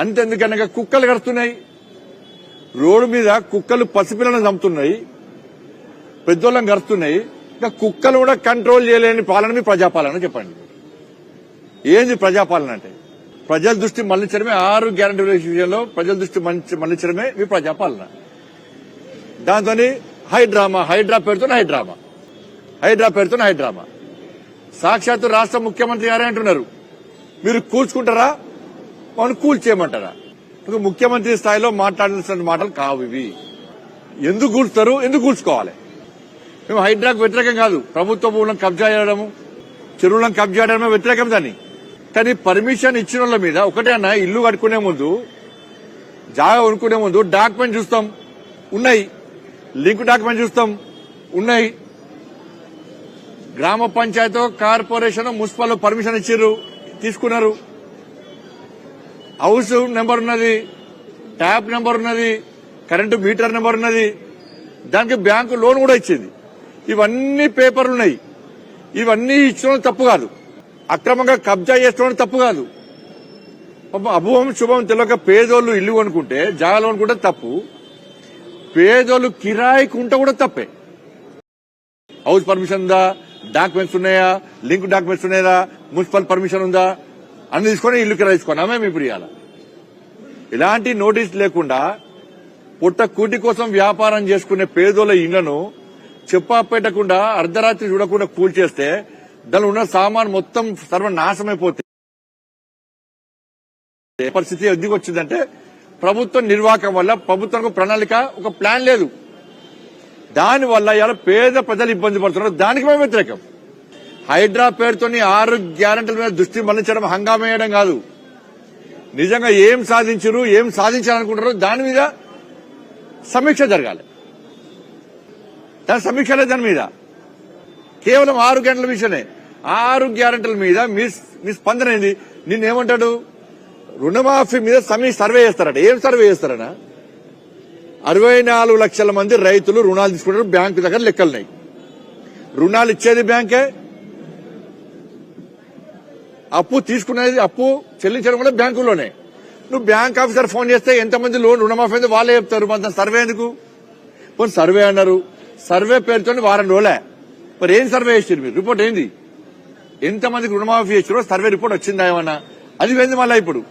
అంతెందుకనగా కుక్కలు కడుతున్నాయి? రోడ్డు మీద కుక్కలు పసిపిల్లలను చంపుతున్నాయి. పెద్దోళ్ళని కడుతున్నాయి ఇంకా కుక్కలు కూడా కంట్రోల్ చేయలేని పాలన మీ ప్రజాపాలన చెప్పండి. ఏంది ప్రజాపాలన అంటే? ప్రజల దృష్టి మళ్ళించడమే ఆరు గ్యారంటీ విషయంలో ప్రజల దృష్టి మళ్ళించ- మళ్ళించడమే మీ ప్రజాపాలన. దాంతో హైడ్రామా హైడ్రా పేరుతో హైడ్రామా హైడ్రా పేరుతో హైడ్రామా సాక్షాత్తు రాష్ట్ర ముఖ్యమంత్రి గారే అంటున్నారు. మీరు కూర్చుకుంటారా మనం కూల్చేయమంటారా ఇక ముఖ్యమంత్రి స్థాయిలో మాట్లాడాల్సిన మాటలు కావు ఇవి. ఎందుకు కూల్చుతారు? ఎందుకు కూల్చుకోవాలి? మేము హైడ్రాకు వ్యతిరేకం కాదు. ప్రభుత్వ భూములను కబ్జా చేయడము చెరువులను కబ్జా చేయడమే వ్యతిరేకం దాన్ని. కానీ పర్మిషన్ ఇచ్చిన వాళ్ళ మీద ఒకటే అన్న ఇల్లు కట్టుకునే ముందు జాగా కొనుక్కునే ముందు డాక్యుమెంట్ చూస్తాం. ఉన్నాయి. లింక్ డాక్యుమెంట్ చూస్తాం. ఉన్నాయి. గ్రామ పంచాయతీ కార్పొరేషన్ మున్సిపల్ పర్మిషన్ ఇచ్చారు తీసుకున్నారు. హౌస్ నెంబర్ ఉన్నది ట్యాప్ నెంబర్ ఉన్నది కరెంటు మీటర్ నెంబర్ ఉన్నది. దానికి బ్యాంకు లోన్ కూడా ఇచ్చింది. ఇవన్నీ పేపర్లు ఉన్నాయి. ఇవన్నీ ఇచ్చడం తప్పు కాదు. అక్రమంగా కబ్జా చేసుకోవడం తప్పు కాదు. అభువం శుభం తెలియక పేదోళ్ళు ఇల్లు కొనుక్కుంటే జాగాలు కొనుక్కుంటే తప్పు. పేదోళ్ళు కిరాయికి ఉంటే కూడా తప్పే. హౌస్ పర్మిషన్ ఉందా? డాక్యుమెంట్స్ ఉన్నాయా? లింక్ డాక్యుమెంట్స్ ఉన్నాయా? మున్సిపల్ పర్మిషన్ ఉందా? అన్ని తీసుకొని ఇల్లు కిరాయి మేము ఇప్పుడు ఇవాళ ఇలాంటి నోటీస్ లేకుండా పుట్ట కూటి కోసం వ్యాపారం చేసుకునే పేదోళ్ళ ఇళ్ళను చెప్పా పెట్టకుండా అర్ధరాత్రి చూడకుండా కూల్చేస్తే దానిలో ఉన్న సామాన్ మొత్తం సర్వనాశమైపోతే. పరిస్థితి ఎందుకు వచ్చిందంటే ప్రభుత్వం నిర్వాహకం వల్ల ప్రభుత్వానికి ప్రణాళిక ఒక ప్లాన్ లేదు. దానివల్ల ఇలా పేద ప్రజలు ఇబ్బంది పడుతున్నారు. దానికి మేము వ్యతిరేకం. హైడ్రా పేరుతోని ఆరు గ్యారంటీల మీద దృష్టి మళ్ళించడం హంగామేయడం కాదు. నిజంగా ఏం సాధించరు ఏం సాధించాలనుకుంటారో దాని మీద సమీక్ష జరగాలి. దాని సమీక్ష లేదు దాని మీద. కేవలం ఆరు గంటల విషయమే. ఆరు గ్యారంటీల మీద మీ మీ స్పందన ఏంది? నిన్నేమంటాడు? రుణమాఫీ మీద సమీ సర్వే చేస్తారట. ఏం సర్వే చేస్తారనా అరవై నాలుగు లక్షల మంది రైతులు రుణాలు తీసుకుంటారు బ్యాంకు దగ్గర లెక్కలున్నాయి రుణాలు ఇచ్చేది బ్యాంకే అప్పు తీసుకునేది అప్పు చెల్లించడం కూడా బ్యాంకులోనే నువ్వు బ్యాంక్ ఆఫీసర్ ఫోన్ చేస్తే ఎంతమంది లోన్ రుణమాఫీ అయింది వాళ్ళే చెప్తారు. మన సర్వే ఎందుకు? పోనీ సర్వే అన్నారు. సర్వే పేరుతో వారం రోజులే. మరి ఏం సర్వే చేసారు మీరు? రిపోర్ట్ ఏంది? ఎంతమందికి రుణమాఫీ చేసారో సర్వే రిపోర్ట్ వచ్చిందా ఏమన్నా? అది పోయింది మళ్ళా ఇప్పుడు.